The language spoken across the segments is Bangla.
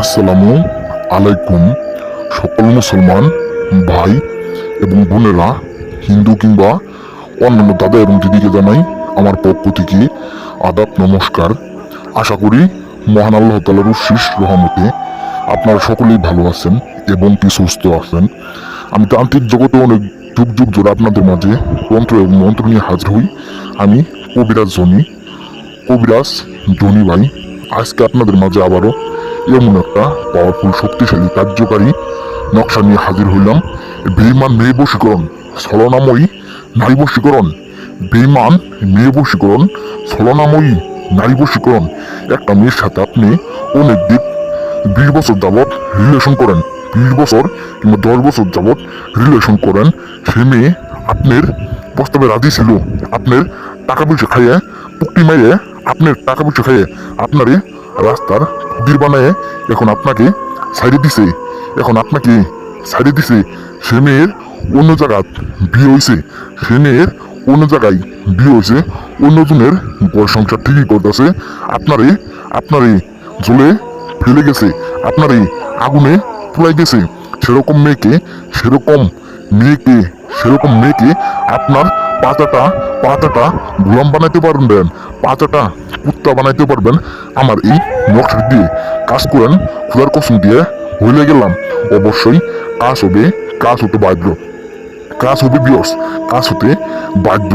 আসসালামু আলাইকুম। সকল মুসলমান, ভাই এবং বোনেরা, হিন্দু কিংবা অন্যান্য দাদা এবং দিদিকে জানাই আমার পক্ষ থেকে আদাব, নমস্কার। আশা করি মহান আল্লাহ তালার শীষ রহমতে আপনারা সকলেই ভালো আছেন এবং কি সুস্থ আছেন। আমি তান্ত্রিক জগতে অনেক যুগ যুগ ধরে আপনাদের মাঝে তন্ত্র এবং মন্ত্র নিয়ে হাজির হই। আমি কবিরাজ জনি কবিরাজ ধনী ভাই। আজকে আপনাদের মাঝে আবারও এমন একটা পাওয়ারফুল শক্তিশালী, কার্যকারী নকশা নিয়ে হাজির হইলাম। বেইমান মেয়ে বশীকরণ ছলনাময়ী নারী বশীকরণ বেইমান মেয়ে বশীকরণ ছলনাময়ী নারী বশীকরণ একটা মেয়ের সাথে আপনি অনেক দিক বিশ বছর যাবৎ রিলেশন করেন। বিশ বছর কিংবা দশ বছর যাবৎ রিলেশন করেন। সে মেয়ে আপনার প্রস্তাবে রাজি ছিল। আপনার টাকা পয়সা খাইয়ে পুকটি মেরে আপনার টাকা পয়সা খাইয়ে আপনারে রাস্তার দির বানায় এখন আপনাকে সাইডে দিছে। এখন আপনাকে সাইডে দিছে সে মেয়ের অন্য জায়গায় বিয়ে হয়েছে সে মেয়ের অন্য জায়গায় বিয়ে হয়েছে অন্যজনের ঘর সংসার ঠিকই করতেছে। আপনারে আপনারে জ্বলে ফেলে গেছে, আপনারে আগুনে পুড়াই গেছে সেরকম মেয়েকে সেরকম মেয়েকে সেরকম মেয়েকে আপনার পাতাটা পাতাটা গোলাম বানাইতে পারবেন। পাতাটা কুত্তা বানাইতে পারবেন। আমার এই নকশা দিয়ে কাজ করেন, খুদার কসম দিয়ে হইলে গেলাম। অবশ্যই কাজ হবে, কাজ হতে বাধ্য। কাজ হবে বিয়র্স কাজ হতে বাধ্য।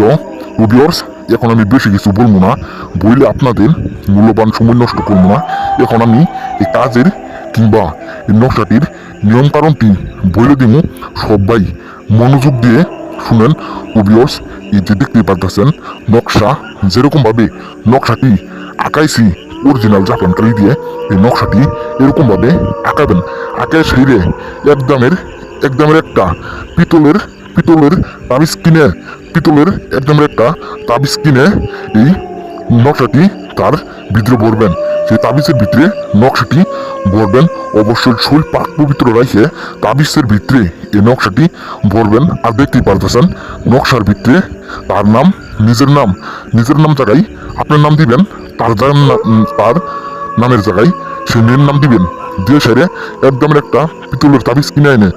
বিয়র্স এখন আমি বেশি কিছু বলব না। বইলে আপনাদের মূল্যবান সময় নষ্ট করব না। এখন আমি এই কাজের কিংবা এই নকশাটির নিয়ম কারণটি বলে দিব সবাই মনোযোগ দিয়ে শুনেন ও এই যে দেখতে পারতেছেন, নকশা যেরকমভাবে নকশাটি আঁকাইছি অরিজিনাল জাপান কালি দিয়ে, এই নকশাটি এরকমভাবে আঁকাবেন। আঁকায় সেইরে একদমের একদমের একটা পিতলের পিতলের তাবিজ কিনে, পিতলের একদমের একটা তাবিজ কিনে এই নকশাটি তার ভিতরে ভরবেন। সেই তাবিজের ভিতরে, নকশাটি ভরবেন। অবশ্যই শরীর পাক পবিত্র রাখে তাবিজের ভিতরে এই নকশাটি ভরবেন। আর দেখতেই পারতেছেন, নকশার ভিতরে তার নাম, নিজের নাম। নিজের নাম জায়গায় আপনার নাম দিবেন, তার তার নামের জায়গায় সে মেয়ের নাম দিবেন? দিয়ে সেরে একদমের একটা পিতলের তাবিজ কিনে এনে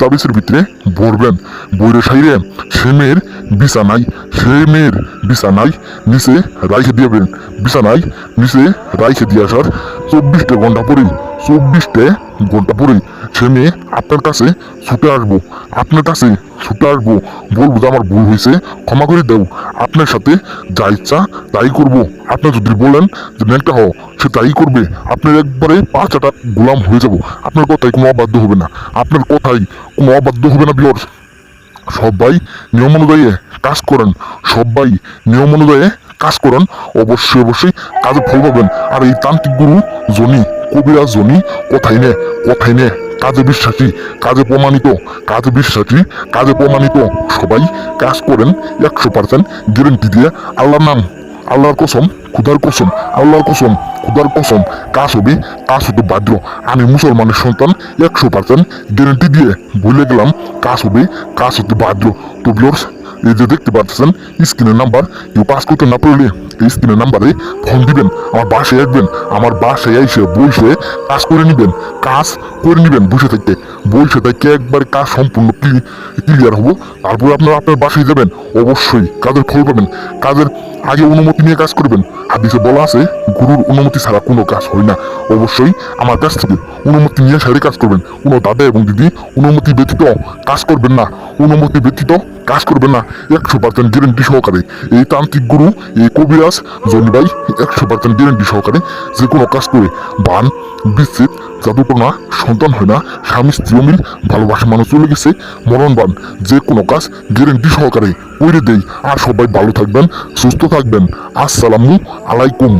তাবিজের ভিতরে ভরবেন। বইরে সাইরে সে মেয়ের বিছানাই সে মেয়ের বিছানাই নিচে রাইখে দিবেন বিছানায় নিচে রাইখে দিয়ে আসার চব্বিশটা ঘণ্টা পরেই, চব্বিশটা ঘণ্টা পরেই সে মেয়ে আপনার কাছে ছুটে আসব। আপনার কাছে ছুটে আসব বলব যে আমার ভুল হয়েছে, ক্ষমা করে দেও। আপনার সাথে যা ইচ্ছা তাই করব। আপনি যদি বলেন যে নেকটা হও, সে তাই করবে। আপনার একবারে পাঁচটা গোলাম হয়ে যাব। আপনার কথাই কোনো অবাধ্য হবে না। আপনার কথাই কোনো অবাধ্য হবে না বিয়র সবাই নিয়ম অনুযায়ী কাজ করেন। সবাই নিয়ম অনুযায়ী কাজ করেন। অবশ্যই অবশ্যই কাজে ফল পাবেন। আর এই তান্ত্রিক গুরু জনি কবিরাজ জনি কথাই নে, কোথায় নে? কাজে বিশ্বাসী, কাজে প্রমাণিত, কাজে বিশ্বাসী, কাজে প্রমাণিত। সবাই কাজ করেন, একশো পার্সেন্ট গ্যারেন্টি দিয়ে আল্লাহর নাম, আল্লাহর কসম খুদার কসম, আল্লাহর কসম খুদার কসম। কাজ হবে, কাজ হতে বাধ্য। আমি মুসলমানের সন্তান, একশো পার্সেন্ট গ্যারেন্টি দিয়ে বলে গেলাম, কাজ হবে, কাজ হতে বাধ্য। তো ভিউয়ার্স এই যে দেখতে পাচ্ছেন, স্ক্রিনের নাম্বার, কেউ পাস করতে না পারলে এই স্ক্রিনের নাম্বারে ফোন দিবেন, আমার বাসায় আসবেন, আমার বাসায় এসে বসে কাজ করে নেবেন, কাজ করে নেবেন বসে থাকতে বসে থেকে একবারে কাজ সম্পূর্ণ ক্লিয়ার হব, তারপরে আপনারা আপনার বাসায় যাবেন, অবশ্যই কাজের ফল পাবেন। কাজের আগে অনুমতি নিয়ে কাজ করবেন। হাদিসে বলা আছে, গুরুর অনুমতি ছাড়া কোনো কাজ হয় না। অবশ্যই আমার কাছ থেকে অনুমতি নিয়ে সারি কাজ করবেন। কোনো দাদা এবং দিদি অনুমতি ব্যতীত কাজ করবেন না। অনুমতি ব্যতীত কাজ করবেন না। একশো পার্সেন্ট গ্যারেন্টি সহকারে। এই তান্ত্রিক গুরু, এই কবিরাজ জনিবাই একশো পার্সেন্ট গ্যারেন্টি সহকারে যে কোনো কাজ করে। বান, বিচ্ছেদ জাদুটনা সন্তান হয় না, স্বামী স্ত্রী মিল, ভালোবাসা মানুষ চলে গেছে মরণবান যে কোনো কাজ গ্যারেন্টি সহকারে করে দেই। আর সবাই ভালো থাকবেন, সুস্থ থাকবেন। আসসালামু আলাইকুম।